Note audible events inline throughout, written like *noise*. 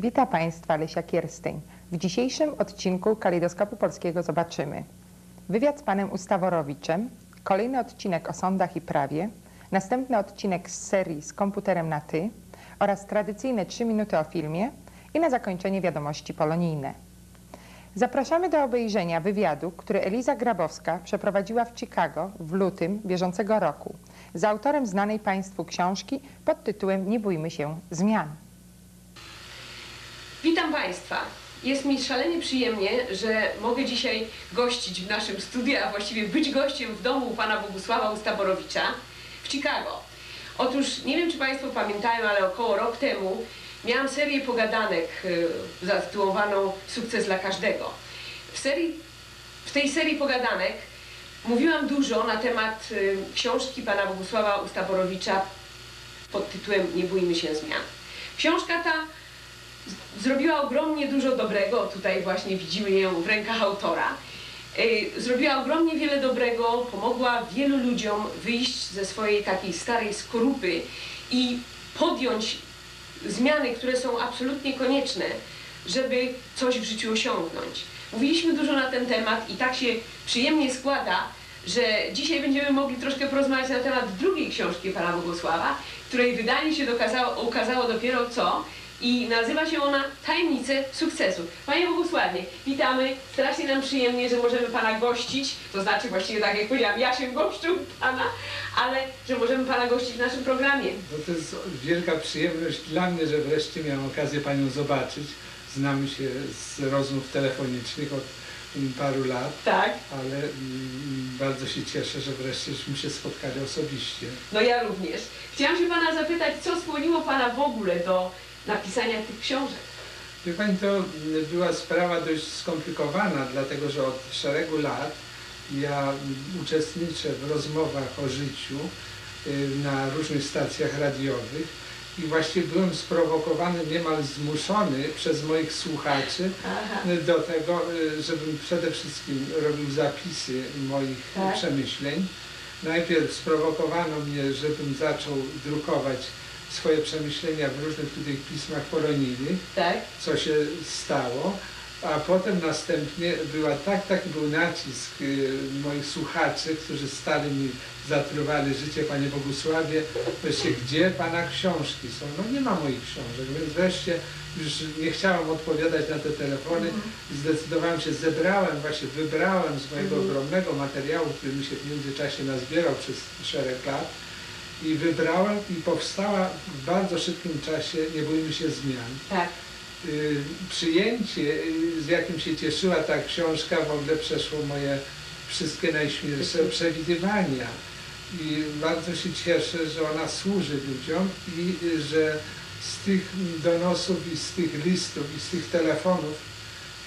Wita Państwa Lesia Kiersteń. W dzisiejszym odcinku Kalejdoskopu Polskiego zobaczymy wywiad z panem Ustaworowiczem, kolejny odcinek o sądach i prawie, następny odcinek z serii z komputerem na ty oraz tradycyjne 3 minuty o filmie i na zakończenie wiadomości polonijne. Zapraszamy do obejrzenia wywiadu, który Eliza Grabowska przeprowadziła w Chicago w lutym bieżącego roku z autorem znanej Państwu książki pod tytułem Nie bójmy się zmian. Witam Państwa. Jest mi szalenie przyjemnie, że mogę dzisiaj gościć w naszym studiu, a właściwie być gościem w domu pana Bogusława Ustaborowicza w Chicago. Otóż nie wiem, czy Państwo pamiętają, ale około rok temu miałam serię pogadanek y, zatytułowaną Sukces dla każdego. W, serii, w tej serii pogadanek mówiłam dużo na temat y, książki pana Bogusława Ustaborowicza pod tytułem Nie bójmy się zmian. Książka ta zrobiła ogromnie dużo dobrego. Tutaj właśnie widzimy ją w rękach autora. Yy, Zrobiła ogromnie wiele dobrego, pomogła wielu ludziom wyjść ze swojej takiej starej skorupy i podjąć zmiany, które są absolutnie konieczne, żeby coś w życiu osiągnąć. Mówiliśmy dużo na ten temat i tak się przyjemnie składa, że dzisiaj będziemy mogli troszkę porozmawiać na temat drugiej książki pana Bogusława, której wydanie się dokazało, ukazało dopiero co i nazywa się ona Tajemnice sukcesu. Panie Bogusławie, witamy. Strasznie nam przyjemnie, że możemy Pana gościć. To znaczy właściwie tak jak powiedziałam, ja się goszczę Pana, ale że możemy Pana gościć w naszym programie. No to jest wielka przyjemność dla mnie, że wreszcie miałem okazję Panią zobaczyć. Znamy się z rozmów telefonicznych od paru lat, Tak. ale mm, bardzo się cieszę, że wreszcieśmy się spotkali osobiście. No ja również. Chciałam się Pana zapytać, co skłoniło Pana w ogóle do napisania tych książek? Wie Pani, to była sprawa dość skomplikowana, dlatego że od szeregu lat ja uczestniczę w rozmowach o życiu y, na różnych stacjach radiowych i właśnie byłem sprowokowany, niemal zmuszony przez moich słuchaczy Aha. do tego, y, żebym przede wszystkim robił zapisy moich Tak. przemyśleń. Najpierw sprowokowano mnie, żebym zaczął drukować swoje przemyślenia w różnych tutaj pismach polonijnych, Tak? co się stało, a potem następnie była tak, taki był nacisk y, moich słuchaczy, którzy stali mi zatruwali życie, Panie Bogusławie, wreszcie gdzie Pana książki są? No nie ma moich książek, więc wreszcie już nie chciałem odpowiadać na te telefony i zdecydowałem się, zebrałem, właśnie wybrałem z mojego Mhm. ogromnego materiału, który mi się w międzyczasie nazbierał przez szereg lat i wybrałem i powstała w bardzo szybkim czasie Nie bójmy się zmian Tak. y, przyjęcie, y, z jakim się cieszyła ta książka, w ogóle przeszło moje wszystkie najśmielsze przewidywania. I bardzo się cieszę, że ona służy ludziom i y, że z tych donosów i z tych listów i z tych telefonów,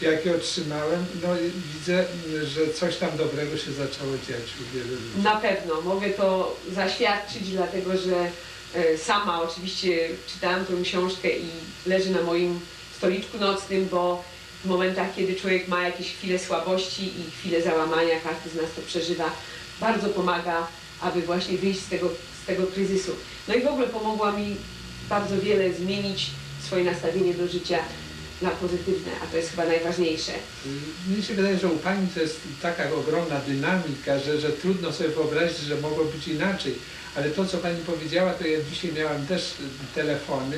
jakie otrzymałem, no widzę, że coś tam dobrego się zaczęło dziać u wielu ludzi. Na pewno mogę to zaświadczyć, dlatego że e, sama oczywiście czytałam tę książkę i leży na moim stoliczku nocnym, bo w momentach, kiedy człowiek ma jakieś chwile słabości i chwile załamania, każdy z nas to przeżywa, bardzo pomaga, aby właśnie wyjść z tego, z tego kryzysu. No i w ogóle pomogła mi bardzo wiele zmienić swoje nastawienie do życia na pozytywne, a to jest chyba najważniejsze. Mnie się wydaje, że u Pani to jest taka ogromna dynamika, że, że trudno sobie wyobrazić, że mogło być inaczej. Ale to, co Pani powiedziała, to ja dzisiaj miałam też telefony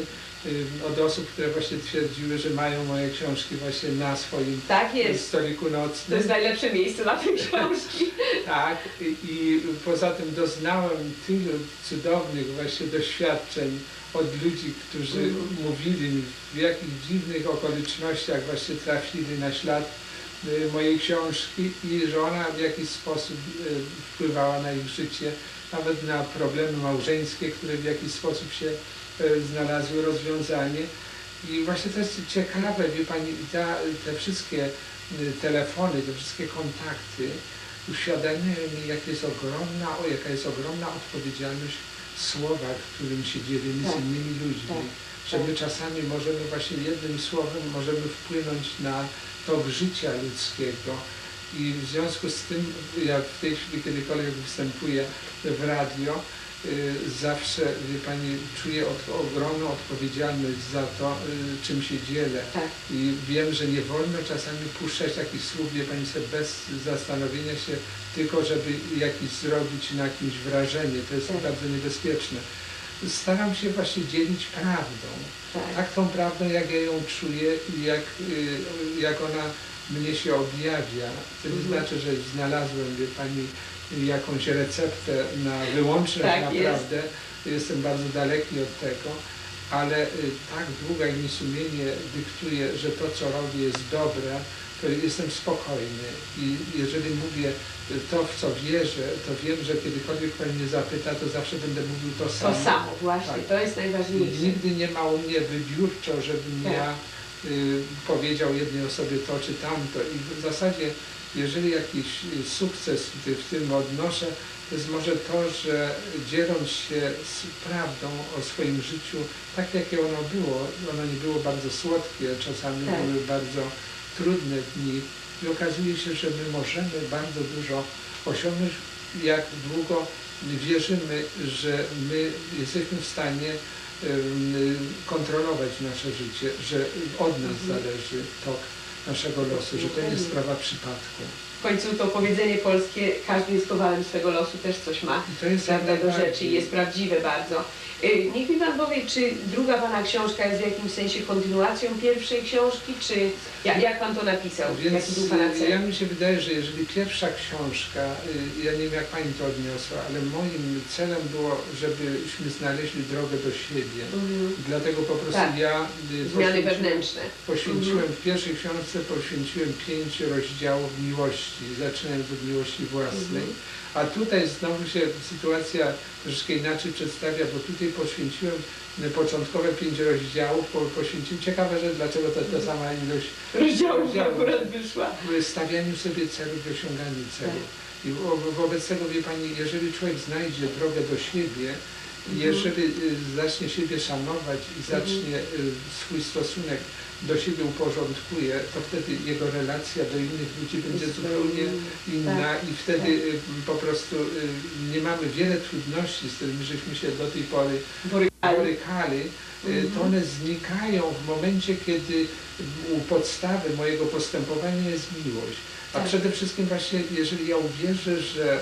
od osób, które właśnie twierdziły, że mają moje książki właśnie na swoim Tak jest. stoliku To nocnym. jest najlepsze miejsce na te książki. *laughs* Tak, i, i poza tym doznałem tylu cudownych właśnie doświadczeń od ludzi, którzy Mhm. mówili mi, w jakich dziwnych okolicznościach właśnie trafili na ślad y, mojej książki i że ona w jakiś sposób y, wpływała na ich życie, nawet na problemy małżeńskie, które w jakiś sposób się y, znalazły rozwiązanie. I właśnie to jest ciekawe, wie Pani, ta, te wszystkie y, telefony, te wszystkie kontakty uświadamiają mi, jak jest ogromna, o, jaka jest ogromna odpowiedzialność w słowach, którym się dzielimy z Tak, innymi ludźmi. tak, że tak. my czasami możemy właśnie jednym słowem możemy wpłynąć na tok życia ludzkiego. I w związku z tym, ja w tej chwili kiedykolwiek występuję w radio, zawsze, wie Pani, czuję od, ogromną odpowiedzialność za to, y, czym się dzielę. Tak. I wiem, że nie wolno czasami puszczać takich słów, wie Pani, sobie bez zastanowienia się, tylko żeby jakiś zrobić na kimś wrażenie. To jest Tak. bardzo niebezpieczne. Staram się właśnie dzielić prawdą. Tak. Tak tą prawdą, jak ja ją czuję i jak, y, jak ona mnie się objawia. To nie Mhm. znaczy, że znalazłem, wie Pani, jakąś receptę na wyłączność Tak, jest. naprawdę. Jestem bardzo daleki od tego, ale y, tak długo jak mi sumienie dyktuje, że to, co robię jest dobre, to jestem spokojny. I jeżeli mówię y, to, w co wierzę, to wiem, że kiedykolwiek Pan mnie zapyta, to zawsze będę mówił to samo. To samo, właśnie, Tak. to jest najważniejsze. Nigdy nie ma u mnie wybiórczo, żebym Tak. ja powiedział jednej osobie to czy tamto. I w zasadzie, jeżeli jakiś y, sukces w, tym odnoszę, to jest może to, że dzieląc się z prawdą o swoim życiu, tak jakie ono było, ono nie było bardzo słodkie, czasami Tak. były bardzo trudne dni i okazuje się, że my możemy bardzo dużo osiągnąć, jak długo wierzymy, że my jesteśmy w stanie kontrolować nasze życie, że od nas Mhm. zależy tok naszego losu, że to nie jest sprawa przypadku. W końcu to powiedzenie polskie, każdy jest kowalem swego losu, też coś ma. I to jest Prawda do rzeczy najbardziej- jest prawdziwe bardzo. Y, Niech mi Pan powie, czy druga Pana książka jest w jakimś sensie kontynuacją pierwszej książki, czy jak, jak Pan to napisał? Więc Jaki był Pana y, cel? ja mi się wydaje, że jeżeli pierwsza książka, y, ja nie wiem jak Pani to odniosła, ale moim celem było, żebyśmy znaleźli drogę do siebie. Mhm. Dlatego po prostu Tak. ja Zmiany wewnętrzne. Poświęciłem w pierwszej książce poświęciłem pięć rozdziałów miłości, zaczynając od miłości własnej. Mhm. A tutaj znowu się sytuacja troszeczkę inaczej przedstawia, bo tutaj poświęciłem y, początkowe pięć rozdziałów, po, poświęciłem, ciekawe, że dlaczego to ta sama ilość Rozdziałów Rozdziałów. akurat wyszła. w stawianiu sobie celów i osiąganiu celów. I wo- wobec tego, wie Pani, jeżeli człowiek znajdzie drogę do siebie, jeżeli y, zacznie siebie szanować i zacznie y, swój stosunek do siebie uporządkuje, to wtedy jego relacja do innych ludzi będzie zupełnie inna i wtedy tak. y, po prostu nie mamy wiele trudności, z którymi żeśmy się do tej pory Borykali. Mhm. to one znikają w momencie, kiedy u podstawy mojego postępowania jest miłość. A Tak. przede wszystkim właśnie, jeżeli ja uwierzę, że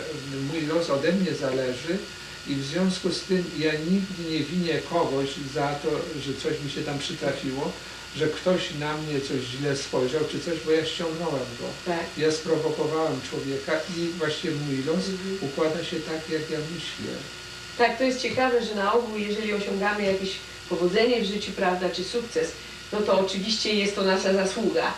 mój los ode mnie zależy i w związku z tym ja nigdy nie winię kogoś za to, że coś mi się tam przytrafiło, że ktoś na mnie coś źle spojrzał czy coś, bo ja ściągnąłem go. Tak. Ja sprowokowałem człowieka i właśnie mój los Mhm. układa się tak, jak ja myślę. Tak, to jest ciekawe, że na ogół, jeżeli osiągamy jakieś powodzenie w życiu, prawda, czy sukces, no to oczywiście jest to nasza zasługa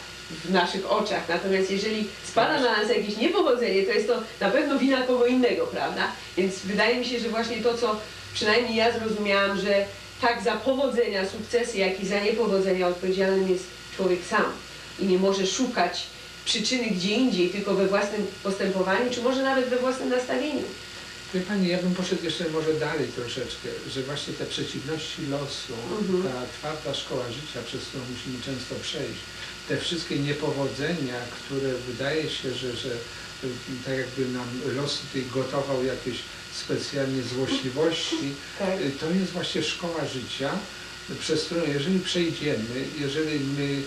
w naszych oczach. Natomiast jeżeli spada na nas jakieś niepowodzenie, to jest to na pewno wina kogo innego, prawda? Więc wydaje mi się, że właśnie to, co przynajmniej ja zrozumiałam, że tak za powodzenia, sukcesy, jak i za niepowodzenia odpowiedzialnym jest człowiek sam i nie może szukać przyczyny gdzie indziej, tylko we własnym postępowaniu, czy może nawet we własnym nastawieniu. Wie Pani, ja bym poszedł jeszcze może dalej troszeczkę, że właśnie te przeciwności losu, Mhm. ta twarda szkoła życia, przez którą musimy często przejść, te wszystkie niepowodzenia, które wydaje się, że, że tak jakby nam los tutaj gotował jakieś specjalnie złośliwości, Tak. to jest właśnie szkoła życia, przez którą jeżeli przejdziemy, jeżeli my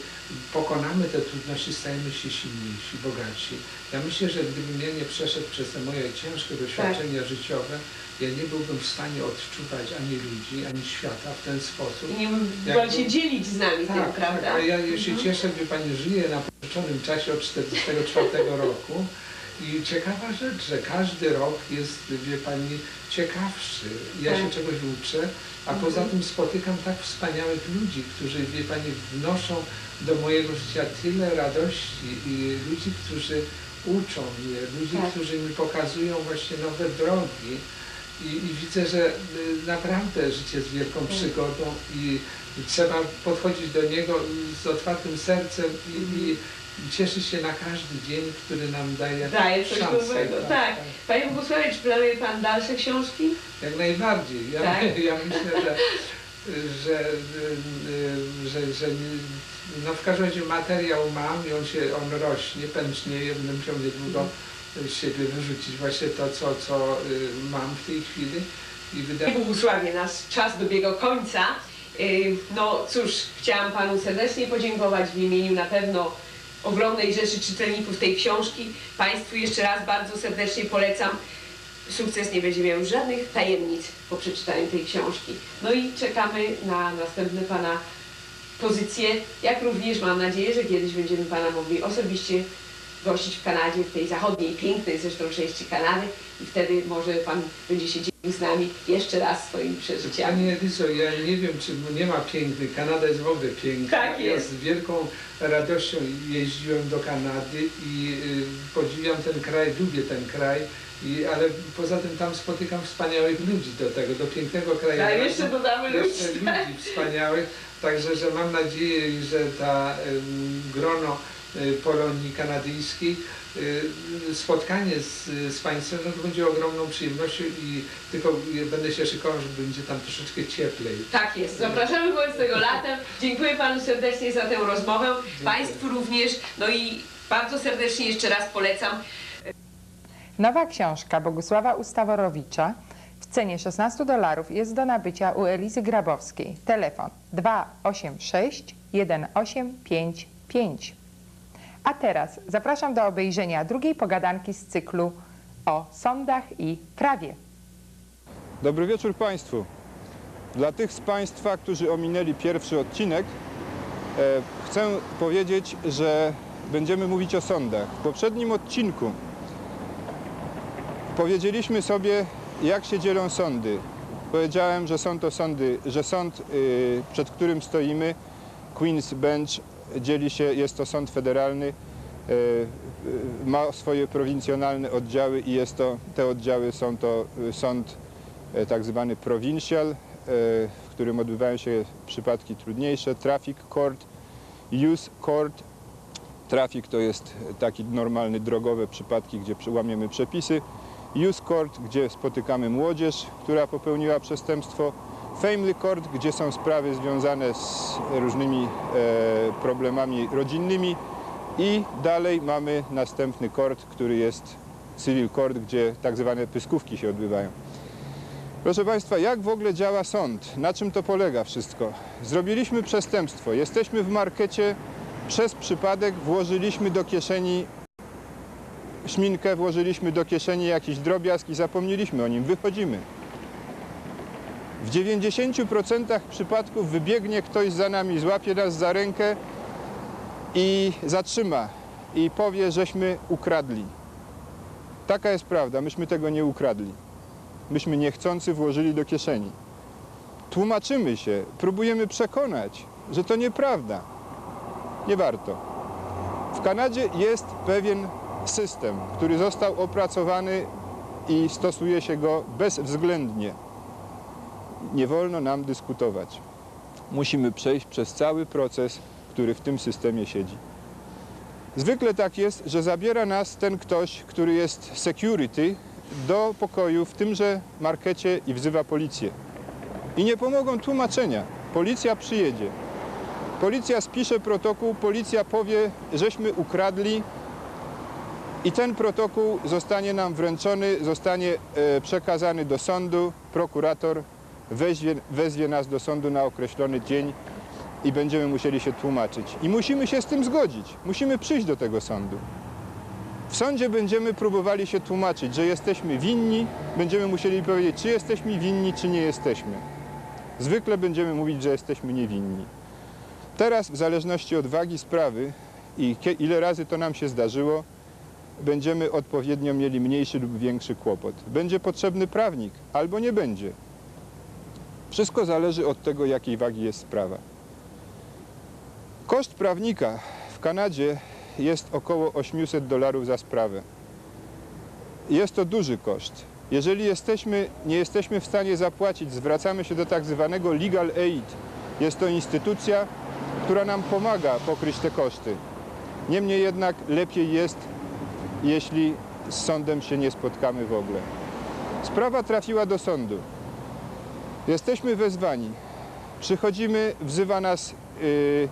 pokonamy te trudności, stajemy się silniejsi, bogatsi. Ja myślę, że gdybym ja nie przeszedł przez te moje ciężkie doświadczenia życiowe, ja nie byłbym w stanie odczuwać ani ludzi, ani świata w ten sposób. I nie mógł Jak pan to- się dzielić z nami tym, prawda? a ja, się Mhm. cieszę, gdy Pani żyje na pożyczonym czasie od 1944 roku i ciekawa rzecz, że każdy rok jest, wie Pani, ciekawszy. Ja Tak. się czegoś uczę, a Mhm. poza tym spotykam tak wspaniałych ludzi, którzy, wie Pani, wnoszą do mojego życia tyle radości i ludzi, którzy uczą mnie, ludzi, Tak. którzy mi pokazują właśnie nowe drogi. I, I widzę, że y, naprawdę życie jest wielką Tak. przygodą i trzeba podchodzić do niego z otwartym sercem i, i cieszyć się na każdy dzień, który nam daje Daje coś szansę. nowego, tak. Panie Bogusławie, czy planuje Pan dalsze książki? Jak najbardziej. Ja, Tak? *laughs* ja myślę, że, że, y, y, że, że no w każdym razie materiał mam i on się on rośnie, pęcznieje, będę musiał niedługo z siebie wyrzucić właśnie to, co, co y, mam w tej chwili. i wydaje Bogusławie, nasz czas dobiegał końca. Yy, No cóż, chciałam Panu serdecznie podziękować w imieniu na pewno ogromnej rzeszy czytelników tej książki. Państwu jeszcze raz bardzo serdecznie polecam. Sukces nie będzie miał żadnych tajemnic po przeczytaniu tej książki. No i czekamy na następne Pana pozycje, jak również mam nadzieję, że kiedyś będziemy Pana mogli osobiście gościć w Kanadzie, w tej zachodniej, pięknej zresztą części Kanady i wtedy może Pan będzie się dzielił z nami jeszcze raz swoimi przeżyciami. Pani Edyso, ja nie wiem, czy nie ma pięknych. Kanada jest w ogóle piękna. Tak Ja jest. z wielką radością jeździłem do Kanady i y, podziwiam ten kraj, lubię ten kraj. I, ale poza tym tam spotykam wspaniałych ludzi do tego, do pięknego kraju. A jeszcze dodamy ludzi. Jeszcze ludzi wspaniałych. Także, że mam nadzieję, że ta grono y, Polonii kanadyjskiej y, spotkanie z, z Państwem no, to będzie ogromną przyjemnością i tylko y, będę się szykował, że będzie tam troszeczkę cieplej. Tak jest. Zapraszamy wobec tego latem. Dziękuję Panu serdecznie za tę rozmowę. Państwu również. No i bardzo serdecznie jeszcze raz polecam. Nowa książka Bogusława Ustaworowicza w cenie 16 dolarów jest do nabycia u Elizy Grabowskiej. Telefon 286 1855. A teraz zapraszam do obejrzenia drugiej pogadanki z cyklu o sądach i prawie. Dobry wieczór Państwu. Dla tych z Państwa, którzy ominęli pierwszy odcinek, e, chcę powiedzieć, że będziemy mówić o sądach. W poprzednim odcinku powiedzieliśmy sobie, jak się dzielą sądy. Powiedziałem, że są to sądy, że sąd, y, przed którym stoimy, Queen's Bench, dzieli się, jest to sąd federalny, y, y, ma swoje prowincjonalne oddziały i jest to, te oddziały są to y, sąd e, tak zwany provincial, e, w którym odbywają się przypadki trudniejsze, traffic court, use court. Traffic to jest taki normalny drogowe przypadki, gdzie łamiemy przepisy. Use court, gdzie spotykamy młodzież, która popełniła przestępstwo. Family court, gdzie są sprawy związane z różnymi e, problemami rodzinnymi. I dalej mamy następny court, który jest civil court, gdzie tak zwane pyskówki się odbywają. Proszę Państwa, jak w ogóle działa sąd? Na czym to polega wszystko? Zrobiliśmy przestępstwo, jesteśmy w markecie, przez przypadek włożyliśmy do kieszeni szminkę, włożyliśmy do kieszeni jakiś drobiazg i zapomnieliśmy o nim, wychodzimy. W 90% przypadków wybiegnie ktoś za nami, złapie nas za rękę i zatrzyma i powie, żeśmy ukradli. Taka jest prawda, myśmy tego nie ukradli myśmy niechcący włożyli do kieszeni. Tłumaczymy się, próbujemy przekonać, że to nieprawda. Nie warto. W Kanadzie jest pewien system, który został opracowany i stosuje się go bezwzględnie. Nie wolno nam dyskutować. Musimy przejść przez cały proces, który w tym systemie siedzi. Zwykle tak jest, że zabiera nas ten ktoś, który jest security, do pokoju w tymże markecie i wzywa policję. I nie pomogą tłumaczenia. Policja przyjedzie. Policja spisze protokół, policja powie, żeśmy ukradli i ten protokół zostanie nam wręczony, zostanie e, przekazany do sądu. Prokurator weźmie, wezwie nas do sądu na określony dzień i będziemy musieli się tłumaczyć. I musimy się z tym zgodzić. Musimy przyjść do tego sądu. W sądzie będziemy próbowali się tłumaczyć, że jesteśmy winni, będziemy musieli powiedzieć, czy jesteśmy winni, czy nie jesteśmy. Zwykle będziemy mówić, że jesteśmy niewinni. Teraz, w zależności od wagi sprawy i ile razy to nam się zdarzyło, będziemy odpowiednio mieli mniejszy lub większy kłopot. Będzie potrzebny prawnik, albo nie będzie. Wszystko zależy od tego, jakiej wagi jest sprawa. Koszt prawnika w Kanadzie jest około 800 dolarów za sprawę. Jest to duży koszt. Jeżeli jesteśmy, nie jesteśmy w stanie zapłacić, zwracamy się do tak zwanego legal aid. Jest to instytucja, która nam pomaga pokryć te koszty. Niemniej jednak lepiej jest, jeśli z sądem się nie spotkamy w ogóle. Sprawa trafiła do sądu. Jesteśmy wezwani. Przychodzimy, wzywa nas yy,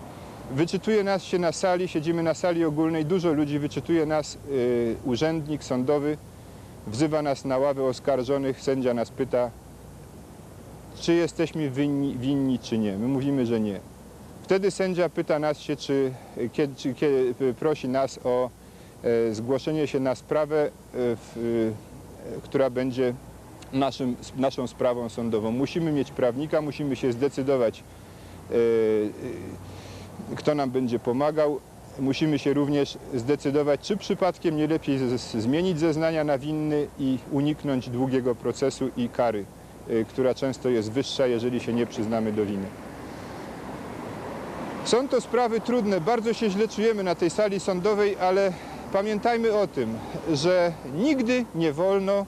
Wyczytuje nas się na sali, siedzimy na sali ogólnej, dużo ludzi wyczytuje nas, y, urzędnik sądowy, wzywa nas na ławę oskarżonych, sędzia nas pyta, czy jesteśmy winni, winni czy nie. My mówimy, że nie. Wtedy sędzia pyta nas się, czy, kiedy, czy kiedy, prosi nas o e, zgłoszenie się na sprawę, e, w, e, która będzie naszym, naszą sprawą sądową. Musimy mieć prawnika, musimy się zdecydować, e, e, kto nam będzie pomagał. Musimy się również zdecydować, czy przypadkiem nie lepiej zmienić zeznania na winny i uniknąć długiego procesu i kary, e, która często jest wyższa, jeżeli się nie przyznamy do winy. Są to sprawy trudne, bardzo się źle czujemy na tej sali sądowej, ale pamiętajmy o tym, że nigdy nie wolno,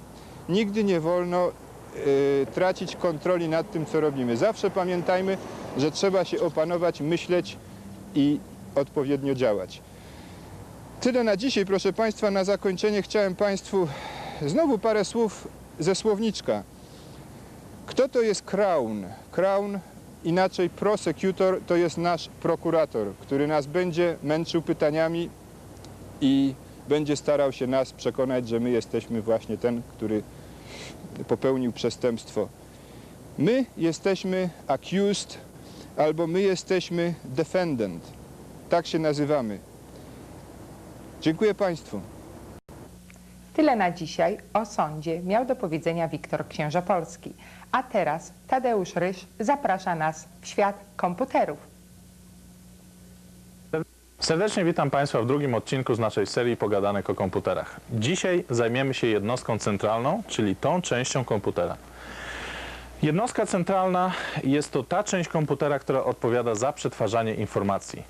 nigdy nie wolno e, tracić kontroli nad tym, co robimy. Zawsze pamiętajmy, że trzeba się opanować, myśleć i odpowiednio działać. Tyle na dzisiaj, proszę Państwa. Na zakończenie chciałem Państwu znowu parę słów ze słowniczka. Kto to jest Crown? Crown, inaczej prosecutor, to jest nasz prokurator, który nas będzie męczył pytaniami i będzie starał się nas przekonać, że my jesteśmy właśnie ten, który popełnił przestępstwo. My jesteśmy accused albo my jesteśmy defendant. Tak się nazywamy. Dziękuję Państwu. Tyle na dzisiaj o sądzie miał do powiedzenia Wiktor Księża Polski. A teraz Tadeusz Ryż zaprasza nas w świat komputerów. Serdecznie witam Państwa w drugim odcinku z naszej serii Pogadanek o komputerach. Dzisiaj zajmiemy się jednostką centralną, czyli tą częścią komputera. Jednostka centralna jest to ta część komputera, która odpowiada za przetwarzanie informacji,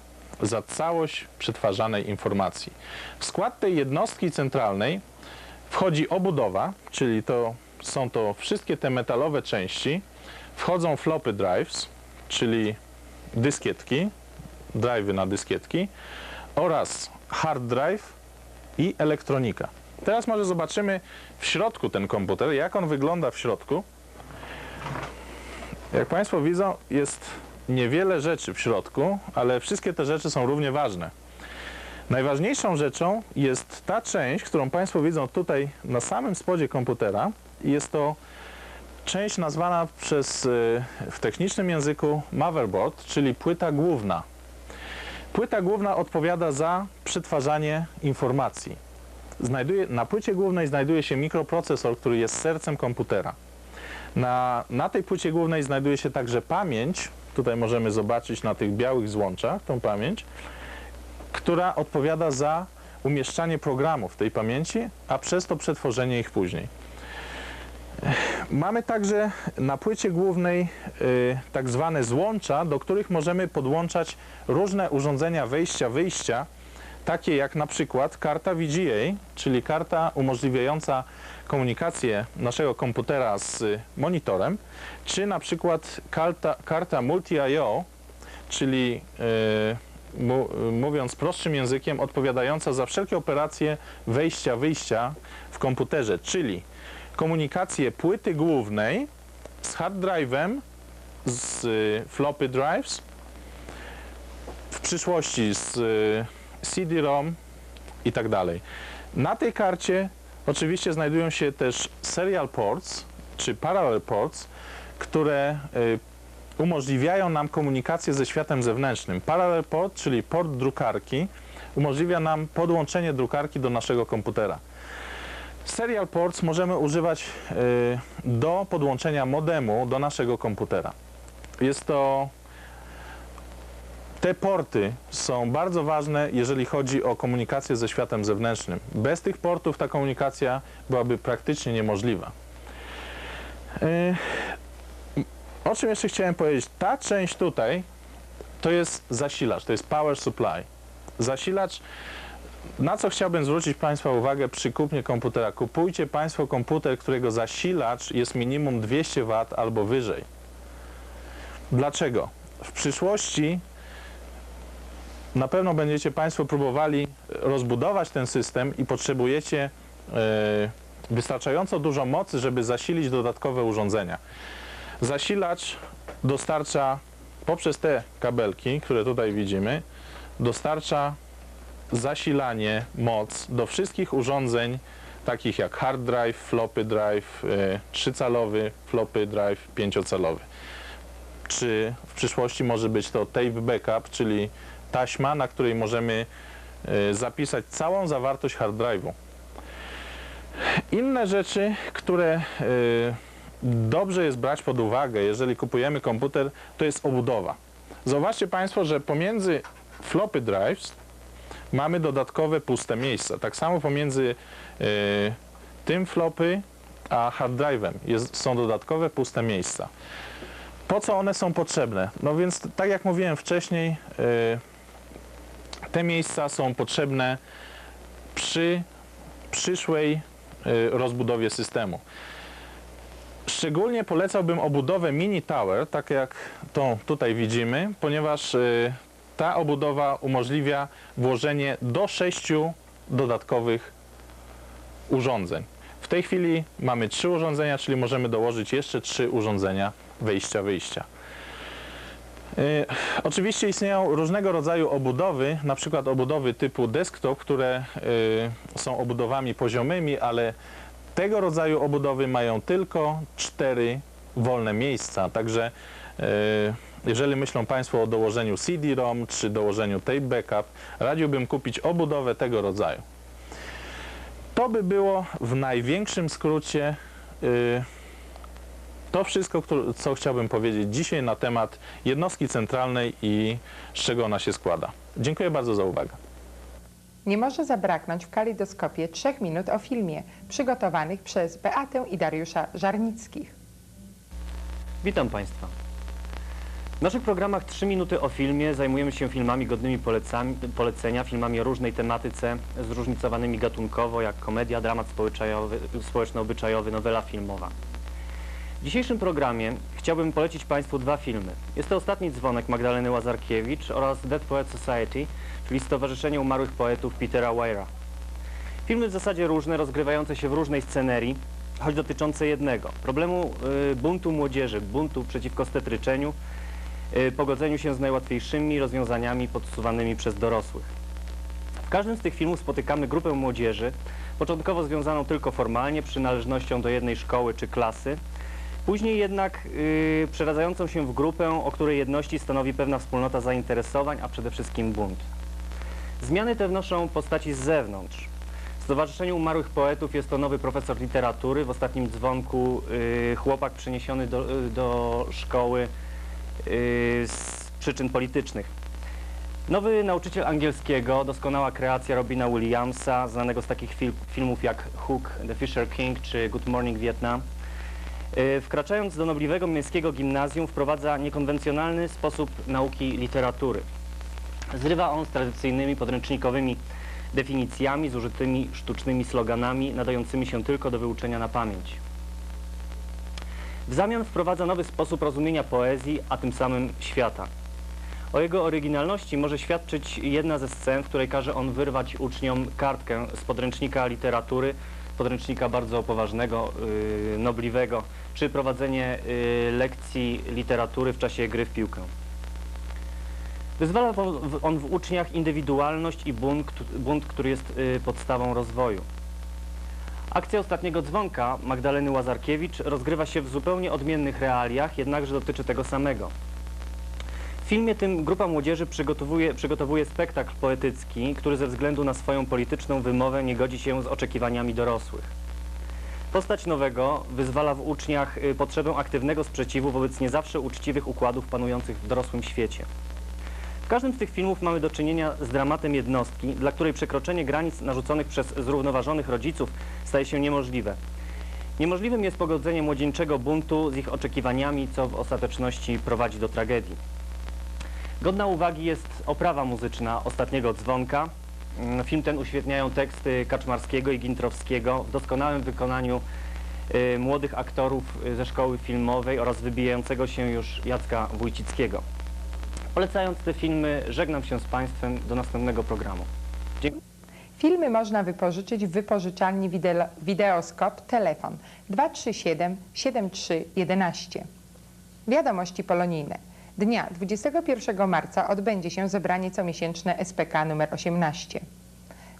za całość przetwarzanej informacji. W skład tej jednostki centralnej wchodzi obudowa, czyli to są to wszystkie te metalowe części, wchodzą floppy drives, czyli dyskietki, drive'y na dyskietki oraz hard drive i elektronika. Teraz może zobaczymy w środku ten komputer, jak on wygląda w środku. Jak Państwo widzą, jest niewiele rzeczy w środku, ale wszystkie te rzeczy są równie ważne. Najważniejszą rzeczą jest ta część, którą Państwo widzą tutaj na samym spodzie komputera. Jest to część nazwana przez, y, w technicznym języku motherboard, czyli płyta główna. Płyta główna odpowiada za przetwarzanie informacji. Znajduje, na płycie głównej znajduje się mikroprocesor, który jest sercem komputera. Na, na tej płycie głównej znajduje się także pamięć, tutaj możemy zobaczyć na tych białych złączach tą pamięć, która odpowiada za umieszczanie programów w tej pamięci, a przez to przetworzenie ich później. Mamy także na płycie głównej y, tak zwane złącza, do których możemy podłączać różne urządzenia wejścia-wyjścia, takie jak na przykład karta VGA, czyli karta umożliwiająca komunikację naszego komputera z monitorem, czy na przykład karta, karta Multi-IO, czyli y, mówiąc prostszym językiem, odpowiadająca za wszelkie operacje wejścia-wyjścia w komputerze, czyli komunikację płyty głównej z hard drive'em, z y, floppy drives, w przyszłości z y, CD-ROM i tak dalej. Na tej karcie oczywiście znajdują się też serial ports czy parallel ports, które y, umożliwiają nam komunikację ze światem zewnętrznym. Parallel port, czyli port drukarki, umożliwia nam podłączenie drukarki do naszego komputera. Serial ports możemy używać y, do podłączenia modemu do naszego komputera. Jest to te porty są bardzo ważne, jeżeli chodzi o komunikację ze światem zewnętrznym. Bez tych portów ta komunikacja byłaby praktycznie niemożliwa. Y, O czym jeszcze chciałem powiedzieć? Ta część tutaj to jest zasilacz, to jest power supply. Zasilacz na co chciałbym zwrócić Państwa uwagę przy kupnie komputera? Kupujcie Państwo komputer, którego zasilacz jest minimum 200 W albo wyżej. Dlaczego? W przyszłości na pewno będziecie Państwo próbowali rozbudować ten system i potrzebujecie e, wystarczająco dużo mocy, żeby zasilić dodatkowe urządzenia. Zasilacz dostarcza poprzez te kabelki, które tutaj widzimy, dostarcza zasilanie, moc do wszystkich urządzeń takich jak hard drive, floppy drive, y, 3-calowy, floppy drive, 5-calowy. Czy w przyszłości może być to tape backup, czyli taśma, na której możemy y, zapisać całą zawartość hard drive'u. Inne rzeczy, które y, dobrze jest brać pod uwagę, jeżeli kupujemy komputer, to jest obudowa. Zauważcie Państwo, że pomiędzy floppy drives mamy dodatkowe puste miejsca. Tak samo pomiędzy y, tym flopy a hard drive'em są dodatkowe puste miejsca. Po co one są potrzebne? No więc tak jak mówiłem wcześniej, y, te miejsca są potrzebne przy przyszłej y, rozbudowie systemu. Szczególnie polecałbym obudowę mini tower, tak jak tą tutaj widzimy, ponieważ ta obudowa umożliwia włożenie do sześciu dodatkowych urządzeń. W tej chwili mamy trzy urządzenia, czyli możemy dołożyć jeszcze trzy urządzenia wejścia-wyjścia. Y, Oczywiście istnieją różnego rodzaju obudowy, na przykład obudowy typu desktop, które y, są obudowami poziomymi, ale tego rodzaju obudowy mają tylko cztery wolne miejsca. Także y, jeżeli myślą Państwo o dołożeniu CD-ROM czy dołożeniu tape backup, radziłbym kupić obudowę tego rodzaju. To by było w największym skrócie y, to wszystko, co chciałbym powiedzieć dzisiaj na temat jednostki centralnej i z czego ona się składa. Dziękuję bardzo za uwagę. Nie może zabraknąć w kalidoskopie trzech minut o filmie przygotowanych przez Beatę i Dariusza Żarnickich. Witam Państwa. W naszych programach 3 minuty o filmie zajmujemy się filmami godnymi polecenia, filmami o różnej tematyce, zróżnicowanymi gatunkowo, jak komedia, dramat społeczno-obyczajowy, nowela filmowa. W dzisiejszym programie chciałbym polecić Państwu dwa filmy. Jest to Ostatni Dzwonek Magdaleny Łazarkiewicz oraz Dead Poet Society, czyli Stowarzyszenie Umarłych Poetów Petera Weira. Filmy w zasadzie różne, rozgrywające się w różnej scenerii, choć dotyczące jednego problemu y, buntu młodzieży, buntu przeciwko stetryczeniu, pogodzeniu się z najłatwiejszymi rozwiązaniami podsuwanymi przez dorosłych. W każdym z tych filmów spotykamy grupę młodzieży, początkowo związaną tylko formalnie, przynależnością do jednej szkoły czy klasy, później jednak y, przeradzającą się w grupę, o której jedności stanowi pewna wspólnota zainteresowań, a przede wszystkim bunt. Zmiany te wnoszą postaci z zewnątrz. W Stowarzyszeniu Umarłych Poetów jest to nowy profesor literatury. W ostatnim dzwonku y, chłopak przeniesiony do, y, do szkoły z przyczyn politycznych. Nowy nauczyciel angielskiego, doskonała kreacja Robina Williamsa, znanego z takich fil filmów jak Hook, The Fisher King czy Good Morning Vietnam. Y, Wkraczając do nobliwego męskiego gimnazjum wprowadza niekonwencjonalny sposób nauki literatury. Zrywa on z tradycyjnymi podręcznikowymi definicjami, z użytymi sztucznymi sloganami, nadającymi się tylko do wyuczenia na pamięć. W zamian wprowadza nowy sposób rozumienia poezji, a tym samym świata. O jego oryginalności może świadczyć jedna ze scen, w której każe on wyrwać uczniom kartkę z podręcznika literatury, podręcznika bardzo poważnego, yy, nobliwego, czy prowadzenie yy, lekcji literatury w czasie gry w piłkę. Wyzwala on w uczniach indywidualność i bunt, bunt który jest y, podstawą rozwoju. Akcja ostatniego dzwonka Magdaleny Łazarkiewicz rozgrywa się w zupełnie odmiennych realiach, jednakże dotyczy tego samego. W filmie tym grupa młodzieży przygotowuje, przygotowuje spektakl poetycki, który ze względu na swoją polityczną wymowę nie godzi się z oczekiwaniami dorosłych. Postać nowego wyzwala w uczniach y, potrzebę aktywnego sprzeciwu wobec nie zawsze uczciwych układów panujących w dorosłym świecie. W każdym z tych filmów mamy do czynienia z dramatem jednostki, dla której przekroczenie granic narzuconych przez zrównoważonych rodziców staje się niemożliwe. Niemożliwym jest pogodzenie młodzieńczego buntu z ich oczekiwaniami, co w ostateczności prowadzi do tragedii. Godna uwagi jest oprawa muzyczna ostatniego dzwonka. Mm, Film ten uświetniają teksty Kaczmarskiego i Gintrowskiego w doskonałym wykonaniu y, młodych aktorów y, ze szkoły filmowej oraz wybijającego się już Jacka Wójcickiego. Polecając te filmy, żegnam się z Państwem do następnego programu. Dziękuję. Filmy można wypożyczyć w wypożyczalni Wideo- Wideoskop Telefon 237 7311. Wiadomości polonijne. Dnia 21 marca odbędzie się zebranie comiesięczne SPK nr 18.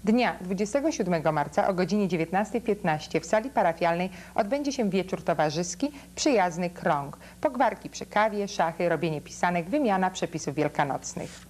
Dnia 27 marca o godzinie 19.15 w sali parafialnej odbędzie się wieczór towarzyski Przyjazny Krąg. Pogwarki przy kawie, szachy, robienie pisanek, wymiana przepisów wielkanocnych.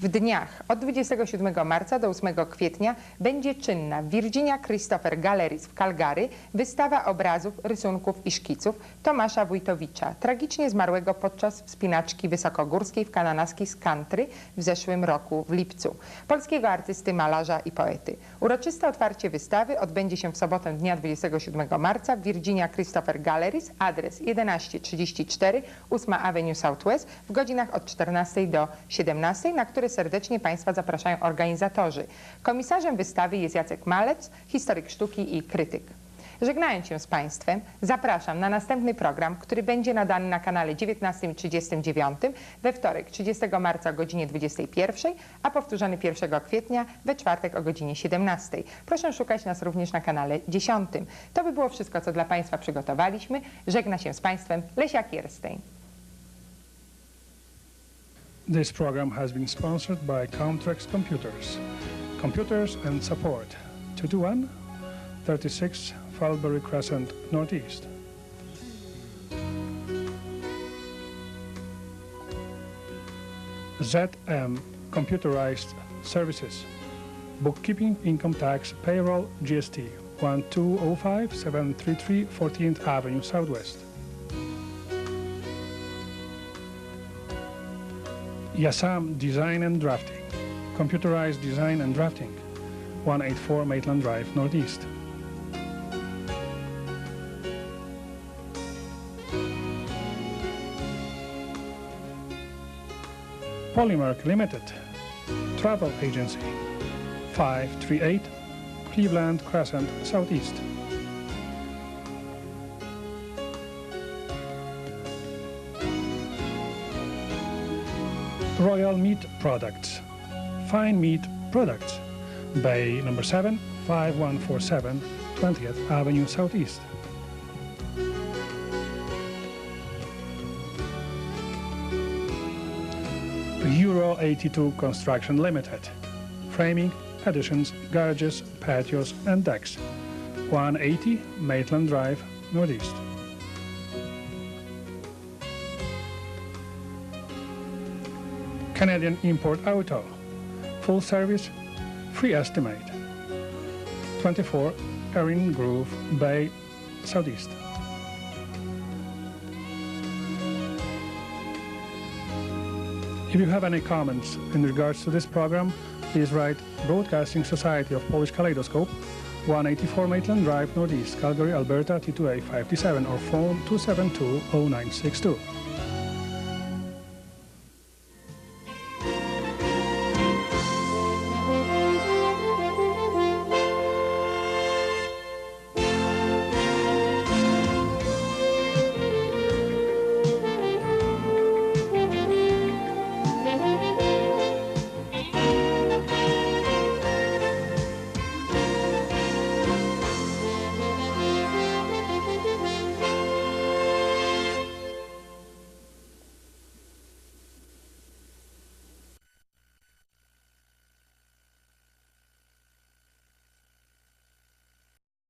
W dniach od 27 marca do 8 kwietnia będzie czynna w Virginia Christopher Galleries w Calgary wystawa obrazów, rysunków i szkiców Tomasza Wójtowicza, tragicznie zmarłego podczas wspinaczki wysokogórskiej w kananaskiej Skantry w zeszłym roku w lipcu. Polskiego artysty, malarza i poety. Uroczyste otwarcie wystawy odbędzie się w sobotę dnia 27 marca w Virginia Christopher Galleries, adres 1134 8 Avenue Southwest w godzinach od 14 do 17, na który serdecznie Państwa zapraszają organizatorzy. Komisarzem wystawy jest Jacek Malec, historyk sztuki i krytyk. Żegnając się z Państwem, zapraszam na następny program, który będzie nadany na kanale 19 i 39 we wtorek 30 marca o godzinie 21, a powtórzony 1 kwietnia we czwartek o godzinie 17. Proszę szukać nas również na kanale 10. To by było wszystko, co dla Państwa przygotowaliśmy. Żegna się z Państwem Lesia Kierstein. This program has been sponsored by Comtrex Computers. Computers and support. 221 36 Falbury Crescent, Northeast. ZM Computerized Services. Bookkeeping, income tax, payroll, GST. 1205 733 14th Avenue Southwest. Yasam Design and Drafting. Computerized Design and Drafting. 184 Maitland Drive, Northeast. Polymark Limited. Travel Agency. 538 Cleveland Crescent, Southeast. Royal Meat Products. Fine Meat Products. Bay number 7, 5147, 20th Avenue Southeast. Euro 82 Construction Limited. Framing, additions, garages, patios, and decks. 180 Maitland Drive, Northeast. Canadian Import Auto. Full service, free estimate. 24 Erin Grove Bay, Southeast. If you have any comments in regards to this program, please write Broadcasting Society of Polish Kaleidoscope, 184 Maitland Drive, Northeast, Calgary, Alberta, T2A 57 or phone 272 0962.